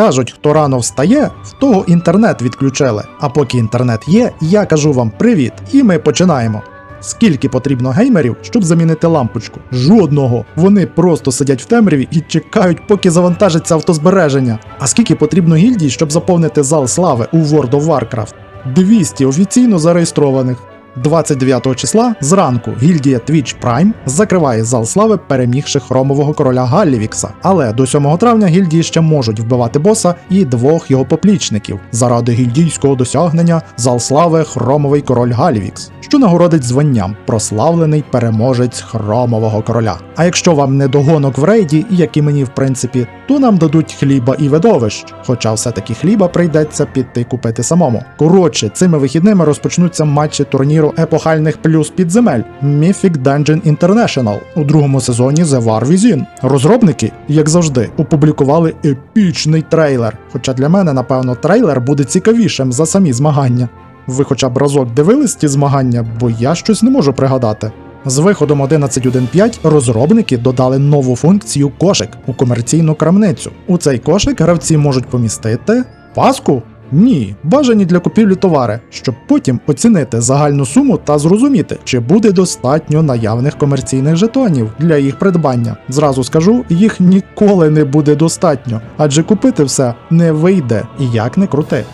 Кажуть, хто рано встає, в того інтернет відключили. А поки інтернет є, я кажу вам привіт, і ми починаємо. Скільки потрібно геймерів, щоб замінити лампочку? Жодного. Вони просто сидять в темряві і чекають, поки завантажиться автозбереження. А скільки потрібно гільдій, щоб заповнити зал слави у World of Warcraft? 200 офіційно зареєстрованих. 29 числа зранку гільдія Twitch Prime закриває зал слави, перемігши хромового короля Галлівікса. Але до 7 травня гільдії ще можуть вбивати боса і двох його поплічників. Заради гільдійського досягнення зал слави хромовий король Галлівікс, що нагородить званням прославлений переможець хромового короля. А якщо вам не догонок в рейді, як і мені в принципі, то нам дадуть хліба і видовищ. Хоча все-таки хліба прийдеться піти купити самому. Коротше, цими вихідними розпочнуться матчі турніру епохальних плюс підземель Mythic Dungeon International у другому сезоні The War Within. Розробники, як завжди, опублікували епічний трейлер. Хоча для мене, напевно, трейлер буде цікавішим за самі змагання. Ви хоча б разок дивились ті змагання, бо я щось не можу пригадати. З виходом 11.1.5 розробники додали нову функцію кошик у комерційну крамницю. У цей кошик гравці можуть помістити паску. Ні, бажані для купівлі товари, щоб потім оцінити загальну суму та зрозуміти, чи буде достатньо наявних комерційних жетонів для їх придбання. Зразу скажу, їх ніколи не буде достатньо, адже купити все не вийде і як не крути.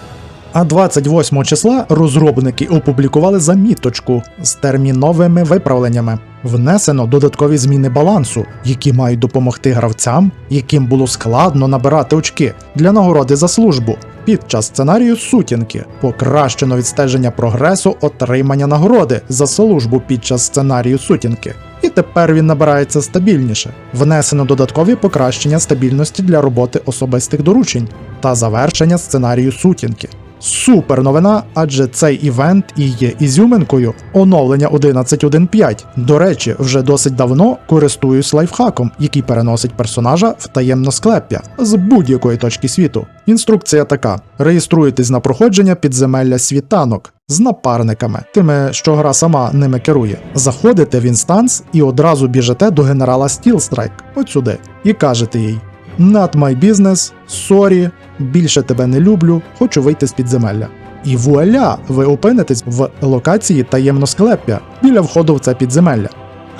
А 28 числа розробники опублікували заміточку з терміновими виправленнями. Внесено додаткові зміни балансу, які мають допомогти гравцям, яким було складно набирати очки для нагороди за службу. Під час сценарію сутінки покращено відстеження прогресу отримання нагороди за службу під час сценарію сутінки. І тепер він набирається стабільніше. Внесено додаткові покращення стабільності для роботи особистих доручень та завершення сценарію сутінки. Супер новина, адже цей івент і є ізюминкою оновлення 11.1.5. До речі, вже досить давно користуюсь лайфхаком, який переносить персонажа в таємно склеп'я з будь-якої точки світу. Інструкція така: реєструєтесь на проходження підземелля світанок з напарниками, тими, що гра сама ними керує. Заходите в інстанс і одразу біжите до генерала Стілстрайк, от сюди, і кажете їй. Not my business, sorry, більше тебе не люблю, хочу вийти з підземелля. І вуаля, ви опинитесь в локації таємно склеп'я біля входу в це підземелля.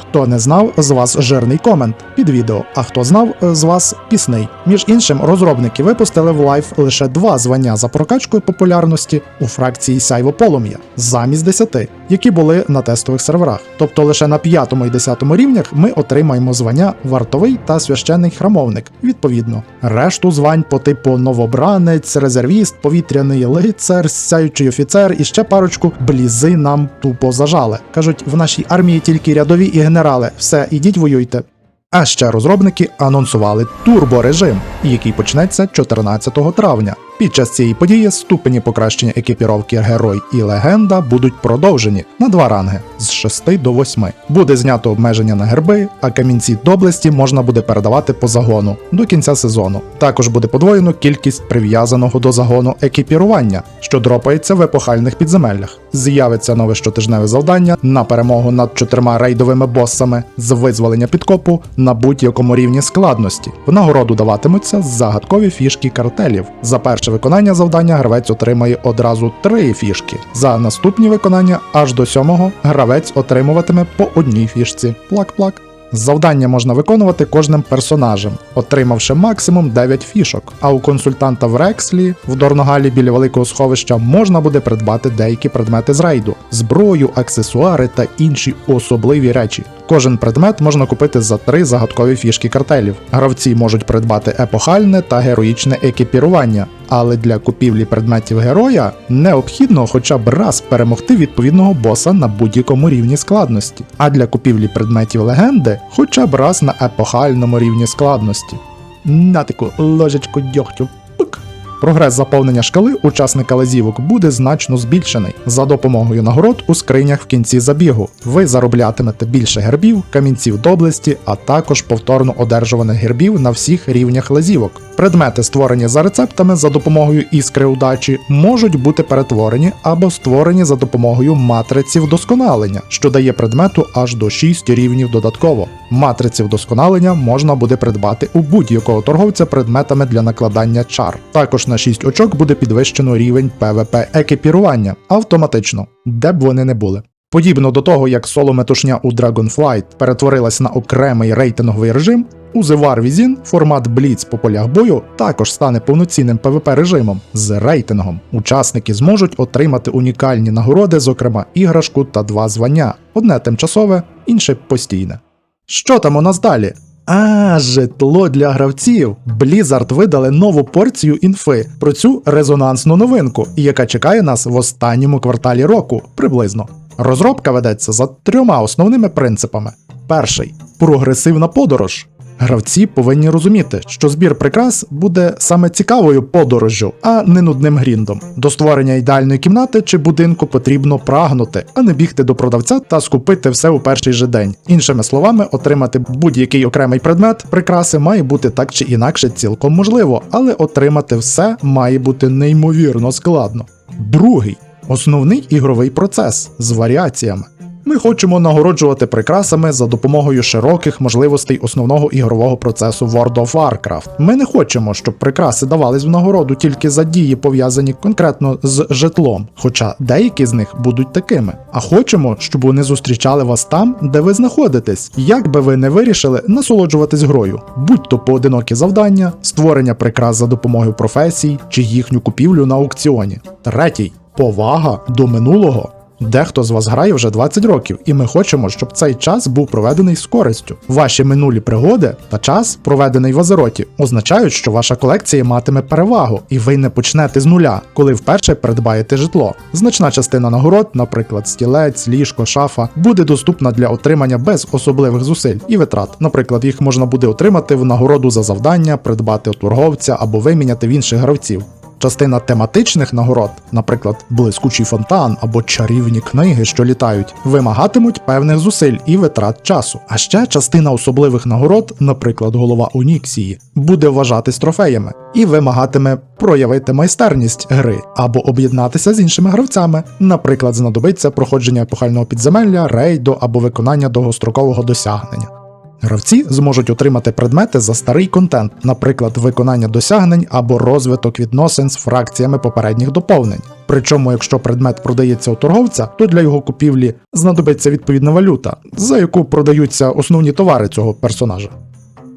Хто не знав, з вас жирний комент під відео, а хто знав, з вас пісний. Між іншим, розробники випустили в лайф лише два звання за прокачкою популярності у фракції Сяйво Полум'я. Замість 10, які були на тестових серверах. Тобто лише на 5 і 10 рівнях ми отримаємо звання вартовий та священний храмовник, відповідно. Решту звань по типу новобранець, резервіст, повітряний лицар, сяючий офіцер і ще парочку блізи нам тупо зажали. Кажуть, в нашій армії тільки рядові і генерали. Все, ідіть воюйте. А ще розробники анонсували турборежим, який почнеться 14 травня. Під час цієї події ступені покращення екіпіровки герой і легенда будуть продовжені на два ранги з 6 до 8. Буде знято обмеження на герби, а камінці доблесті можна буде передавати по загону до кінця сезону. Також буде подвоєно кількість прив'язаного до загону екіпірування, що дропається в епохальних підземеллях. З'явиться нове щотижневе завдання на перемогу над чотирма рейдовими босами з визволення підкопу на будь-якому рівні складності. В нагороду даватимуться загадкові фішки картелів. За перше виконання завдання гравець отримає одразу три фішки. За наступні виконання аж до сьомого гравець отримуватиме по одній фішці. Плак-плак. Завдання можна виконувати кожним персонажем, отримавши максимум 9 фішок. А у консультанта в Рекслі в Дорногалі біля великого сховища можна буде придбати деякі предмети з рейду, зброю, аксесуари та інші особливі речі. Кожен предмет можна купити за три загадкові фішки картелів. Гравці можуть придбати епохальне та героїчне екіпірування. Але для купівлі предметів героя необхідно хоча б раз перемогти відповідного боса на будь-якому рівні складності, а для купівлі предметів легенди хоча б раз на епохальному рівні складності. На таку ложечку дьогтю. Пук. Прогрес заповнення шкали учасника лазівок буде значно збільшений за допомогою нагород у скринях в кінці забігу. Ви зароблятимете більше гербів, камінців доблесті, а також повторно одержуваних гербів на всіх рівнях лазівок. Предмети, створені за рецептами за допомогою іскри удачі, можуть бути перетворені або створені за допомогою матриці вдосконалення, що дає предмету аж до 6 рівнів додатково. Матриці вдосконалення можна буде придбати у будь-якого торговця предметами для накладання чар. Також на 6 очок буде підвищено рівень ПВП екіпірування автоматично, де б вони не були. Подібно до того, як соло-метушня у Dragonflight перетворилась на окремий рейтинговий режим, у The War Within формат Blitz по полях бою також стане повноцінним PvP режимом з рейтингом. Учасники зможуть отримати унікальні нагороди, зокрема іграшку та два звання: одне тимчасове, інше постійне. Що там у нас далі? А, житло для гравців. Blizzard видали нову порцію інфи про цю резонансну новинку, яка чекає нас в останньому кварталі року приблизно. Розробка ведеться за трьома основними принципами: перший прогресивна подорож. Гравці повинні розуміти, що збір прикрас буде саме цікавою подорожжю, а не нудним гріндом. До створення ідеальної кімнати чи будинку потрібно прагнути, а не бігти до продавця та скупити все у перший же день. Іншими словами, отримати будь-який окремий предмет прикраси має бути так чи інакше цілком можливо, але отримати все має бути неймовірно складно. Другий основний ігровий процес з варіаціями. Ми хочемо нагороджувати прикрасами за допомогою широких можливостей основного ігрового процесу World of Warcraft. Ми не хочемо, щоб прикраси давались в нагороду тільки за дії, пов'язані конкретно з житлом, хоча деякі з них будуть такими. А хочемо, щоб вони зустрічали вас там, де ви знаходитесь, як би ви не вирішили насолоджуватись грою, будь-то поодинокі завдання, створення прикрас за допомогою професій чи їхню купівлю на аукціоні. Третій повага до минулого. Дехто з вас грає вже 20 років, і ми хочемо, щоб цей час був проведений з користю. Ваші минулі пригоди та час, проведений в Азероті, означають, що ваша колекція матиме перевагу, і ви не почнете з нуля, коли вперше придбаєте житло. Значна частина нагород, наприклад, стілець, ліжко, шафа, буде доступна для отримання без особливих зусиль і витрат. Наприклад, їх можна буде отримати в нагороду за завдання, придбати у торговця або виміняти в інших гравців. Частина тематичних нагород, наприклад, блискучий фонтан або чарівні книги, що літають, вимагатимуть певних зусиль і витрат часу. А ще частина особливих нагород, наприклад, голова Уніксії, буде вважатись трофеями і вимагатиме проявити майстерність гри або об'єднатися з іншими гравцями. Наприклад, знадобиться проходження епохального підземелля, рейду або виконання довгострокового досягнення. Гравці зможуть отримати предмети за старий контент, наприклад, виконання досягнень або розвиток відносин з фракціями попередніх доповнень. Причому, якщо предмет продається у торговця, то для його купівлі знадобиться відповідна валюта, за яку продаються основні товари цього персонажа.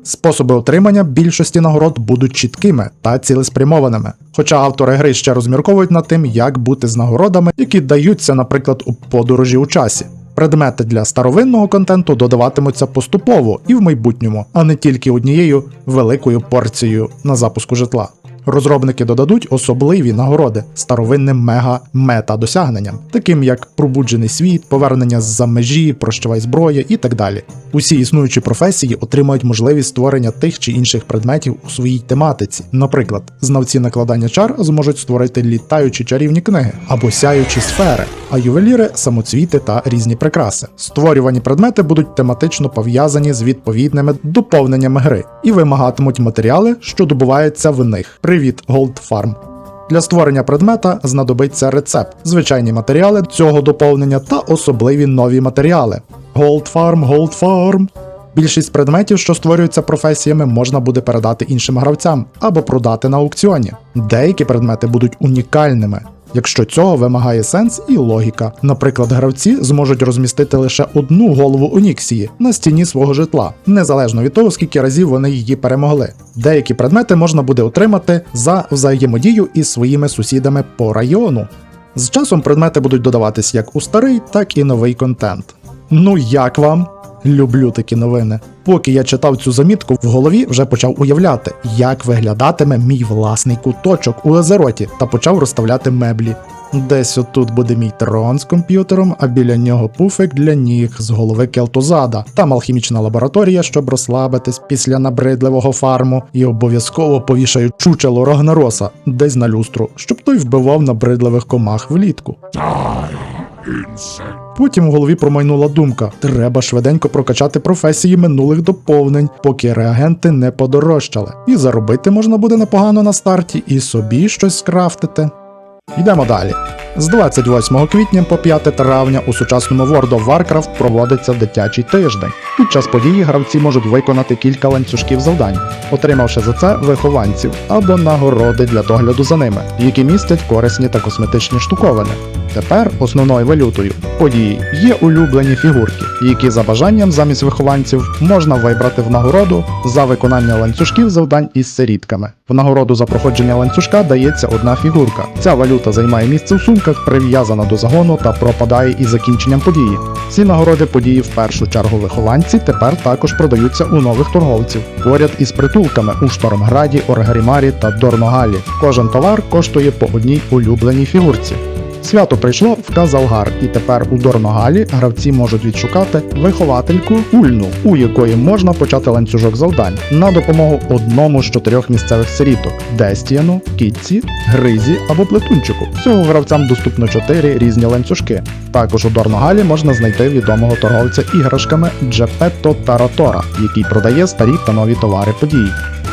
Способи отримання більшості нагород будуть чіткими та цілеспрямованими, хоча автори гри ще розмірковують над тим, як бути з нагородами, які даються, наприклад, у подорожі у часі. Предмети для старовинного контенту додаватимуться поступово і в майбутньому, а не тільки однією великою порцією на запуску житла. Розробники додадуть особливі нагороди старовинним мега-мета досягненням, таким як пробуджений світ, повернення з-за межі, прощавай зброя і так далі. Усі існуючі професії отримають можливість створення тих чи інших предметів у своїй тематиці. Наприклад, знавці накладання чар зможуть створити літаючі чарівні книги або сяючі сфери, а ювеліри самоцвіти та різні прикраси. Створювані предмети будуть тематично пов'язані з відповідними доповненнями гри і вимагатимуть матеріали, що добуваються в них. Привіт, Gold Farm! Для створення предмета знадобиться рецепт, звичайні матеріали цього доповнення та особливі нові матеріали. Gold Farm, Gold Farm. Більшість предметів, що створюються професіями, можна буде передати іншим гравцям або продати на аукціоні. Деякі предмети будуть унікальними. Якщо цього вимагає сенс і логіка. Наприклад, гравці зможуть розмістити лише одну голову Оніксії на стіні свого житла, незалежно від того, скільки разів вони її перемогли. Деякі предмети можна буде отримати за взаємодію із своїми сусідами по району. З часом предмети будуть додаватись як у старий, так і новий контент. Ну як вам? Люблю такі новини. Поки я читав цю замітку, в голові вже почав уявляти, як виглядатиме мій власний куточок у Лазероті та почав розставляти меблі. Десь отут буде мій трон з комп'ютером, а біля нього пуфик для ніг з голови Келтузада. Там алхімічна лабораторія, щоб розслабитись після набридливого фарму, і обов'язково повішаю чучело Рагнароса десь на люстру, щоб той вбивав набридливих комах влітку. Потім у голові промайнула думка: треба швиденько прокачати професії минулих доповнень, поки реагенти не подорожчали. І заробити можна буде непогано на старті, і собі щось скрафтити. Йдемо далі. З 28 квітня по 5 травня у сучасному World of Warcraft проводиться дитячий тиждень. Під час події гравці можуть виконати кілька ланцюжків завдань, отримавши за це вихованців або нагороди для догляду за ними, які містять корисні та косметичні штуковини. Тепер основною валютою події є улюблені фігурки, які за бажанням замість вихованців можна вибрати в нагороду за виконання ланцюжків завдань із сирітками. В нагороду за проходження ланцюжка дається одна фігурка. Ця валюта займає місце в сумках, прив'язана до загону та пропадає із закінченням події. Ці нагороди події в першу чергу вихованці тепер також продаються у нових торговців, поряд із притулками у Штормграді, Оргарімарі та Дорногалі. Кожен товар коштує по одній улюбленій фігурці. Свято прийшло в Казалгар, і тепер у Дорногалі гравці можуть відшукати виховательку Ульну, у якої можна почати ланцюжок завдань на допомогу одному з чотирьох місцевих сиріток: Дестіану, Кітці, Гризі або Плетунчику. Всього гравцям доступно чотири різні ланцюжки. Також у Дорногалі можна знайти відомого торговця іграшками Джепетто Таратора, який продає старі та нові товари події.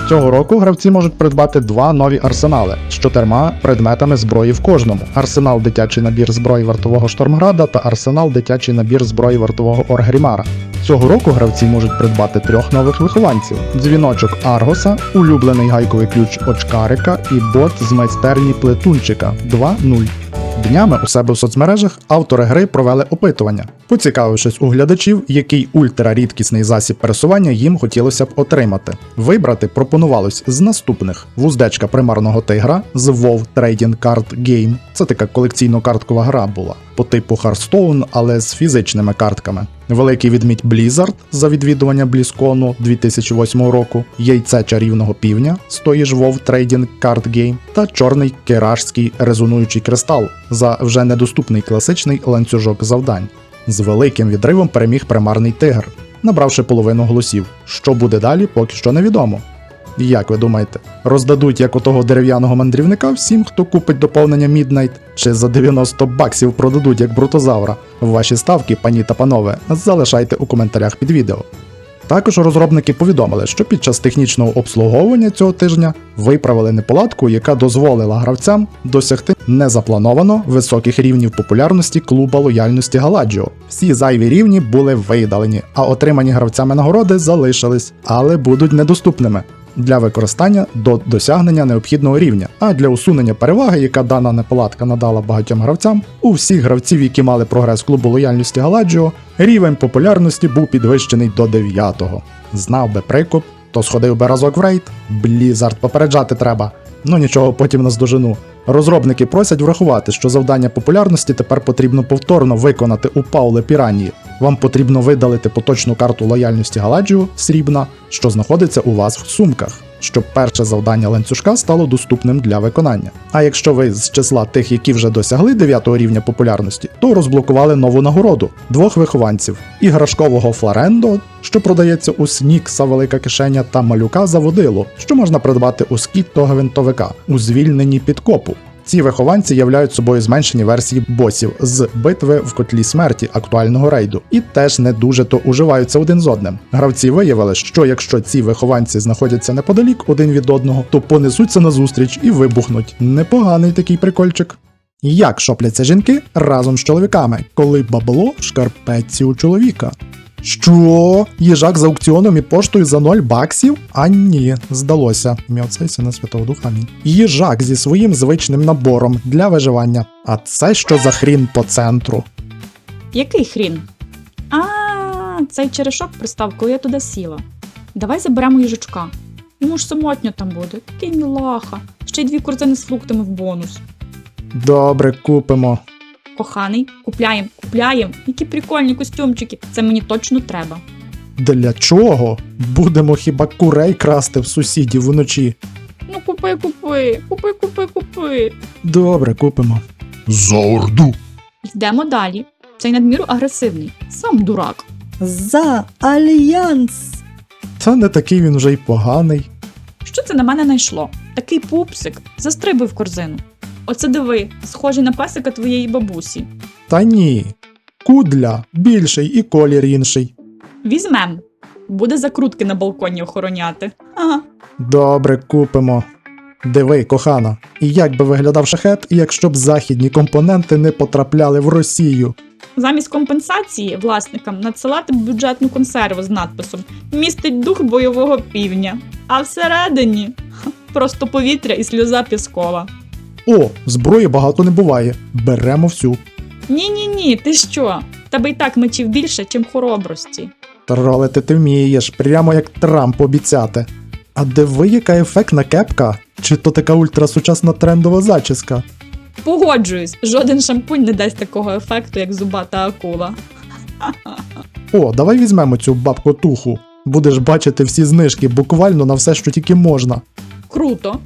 Цього року гравці можуть придбати два нові арсенали з чотирма предметами зброї в кожному: арсенал дитячий набір зброї вартового Штормграда та арсенал дитячий набір зброї вартового Оргрімара. Цього року гравці можуть придбати трьох нових вихованців: дзвіночок Аргоса, улюблений гайковий ключ Очкарика і бот з майстерні Плетунчика 2.0. Днями у себе в соцмережах автори гри провели опитування, поцікавившись у глядачів, який ультрарідкісний засіб пересування їм хотілося б отримати. Вибрати пропонувалось з наступних: вуздечка примарного тигра з WoW Trading Card Game. Це така колекційно-карткова гра була по типу Hearthstone, але з фізичними картками. Великий відмідь Blizzard за відвідування Бліскону 2008 року, яйце чарівного півня з тої ж WoW Trading Card Game та чорний керашський резонуючий кристал за вже недоступний класичний ланцюжок завдань. З великим відривом переміг примарний тигр, набравши половину голосів. Що буде далі, поки що невідомо. Як ви думаєте, роздадуть як отого дерев'яного мандрівника всім, хто купить доповнення Midnight, чи за 90 баксів продадуть як брутозавра? Ваші ставки, пані та панове, залишайте у коментарях під відео. Також розробники повідомили, що під час технічного обслуговування цього тижня виправили неполадку, яка дозволила гравцям досягти незаплановано високих рівнів популярності клуба лояльності Галаджіо. Всі зайві рівні були видалені, а отримані гравцями нагороди залишились, але будуть недоступними. Для використання до досягнення необхідного рівня, а для усунення переваги, яка дана неполадка надала багатьом гравцям, у всіх гравців, які мали прогрес клубу лояльності Галаджіо, рівень популярності був підвищений до 9-го. Знав би прикуп, то сходив би разок в рейд. Блізард попереджати треба. Ну нічого, потім наздожену. Розробники просять врахувати, що завдання популярності тепер потрібно повторно виконати у Пауле Піранії. Вам потрібно видалити поточну карту лояльності Галаджіо срібна, що знаходиться у вас в сумках, щоб перше завдання ланцюжка стало доступним для виконання. А якщо ви з числа тих, які вже досягли 9 рівня популярності, то розблокували нову нагороду двох вихованців: іграшкового Фларендо, що продається у Снікса Велика Кишеня, та малюка за водило, що можна придбати у Скітто Гвинтовика у звільненні підкопу. Ці вихованці являють собою зменшені версії босів з битви в котлі смерті актуального рейду і теж не дуже то уживаються один з одним. Гравці виявили, що якщо ці вихованці знаходяться неподалік один від одного, то понесуться назустріч і вибухнуть. Непоганий такий прикольчик. Як шопляться жінки разом з чоловіками, коли бабло в шкарпетці у чоловіка? Що? Їжак з аукціоном і поштою за 0 баксів? А ні, здалося. І Сина Святого Духа. Амінь. Їжак зі своїм звичним набором для виживання. А це що за хрін по центру? Який хрін? А, цей черешок пристав, коли я туди сіла. Давай заберемо їжачка. Йому ж самотньо там буде, такий мілаха. Ще й дві корзини з фруктами в бонус. Добре, купимо. Коханий, купляєм, купляєм. Які прикольні костюмчики. Це мені точно треба. Для чого? Будемо хіба курей красти в сусідів вночі? Ну купи, купи, купи, купи, купи. Добре, купимо. За Орду. Йдемо далі. Цей надміру агресивний. Сам дурак. За альянс. Та не такий він вже й поганий. Що це на мене найшло? Такий пупсик. Застрибуй в корзину. Оце диви, схожий на песика твоєї бабусі. Та ні. Кудля більший і колір інший. Візьмем. Буде закрутки на балконі охороняти. Ага. Добре, купимо. Диви, кохана, і як би виглядав шахет, якщо б західні компоненти не потрапляли в Росію. Замість компенсації власникам надсилати бюджетну консерву з надписом Містить дух бойового півня. А всередині просто повітря і сльоза піскова. О, зброї багато не буває. Беремо всю. Ні, ні, ні, ти що? Тебе й так мечів більше, чим хоробрості. Тролити ти вмієш, прямо як Трамп обіцяти. А диви, яка ефектна кепка? Чи то така ультрасучасна трендова зачіска? Погоджуюсь, жоден шампунь не дасть такого ефекту, як зубата акула. О, давай візьмемо цю бабку туху. Будеш бачити всі знижки буквально на все, що тільки можна. Круто.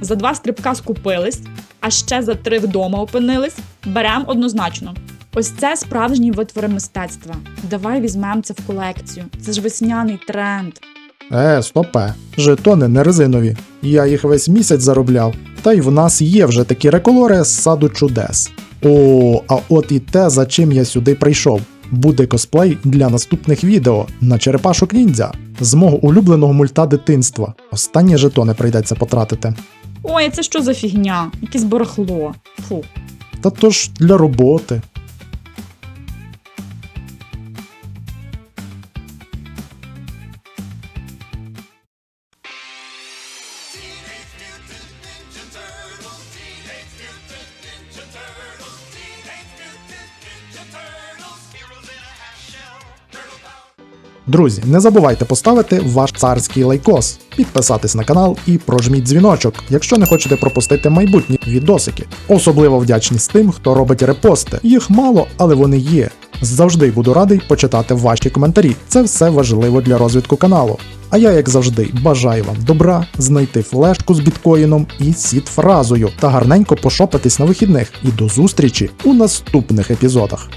За два стрибка скупились, а ще за три вдома опинились. Берем однозначно. Ось це справжні витвори мистецтва. Давай візьмемо це в колекцію. Це ж весняний тренд. Е, стопе, жетони не резинові. Я їх весь місяць заробляв. Та й в нас є вже такі реколори з саду чудес. О, а от і те, за чим я сюди прийшов. Буде косплей для наступних відео на черепашок ніндзя з мого улюбленого мульта дитинства. Останні жетони прийдеться потратити. Ой, це що за фігня? Якесь барахло. Фу. Та то ж для роботи. Друзі, не забувайте поставити ваш царський лайкос, підписатись на канал і прожміть дзвіночок, якщо не хочете пропустити майбутні відосики. Особливо вдячність тим, хто робить репости. Їх мало, але вони є. Завжди буду радий почитати ваші коментарі. Це все важливо для розвитку каналу. А я, як завжди, бажаю вам добра, знайти флешку з біткоїном і сіт фразою та гарненько пошопитись на вихідних. І до зустрічі у наступних епізодах.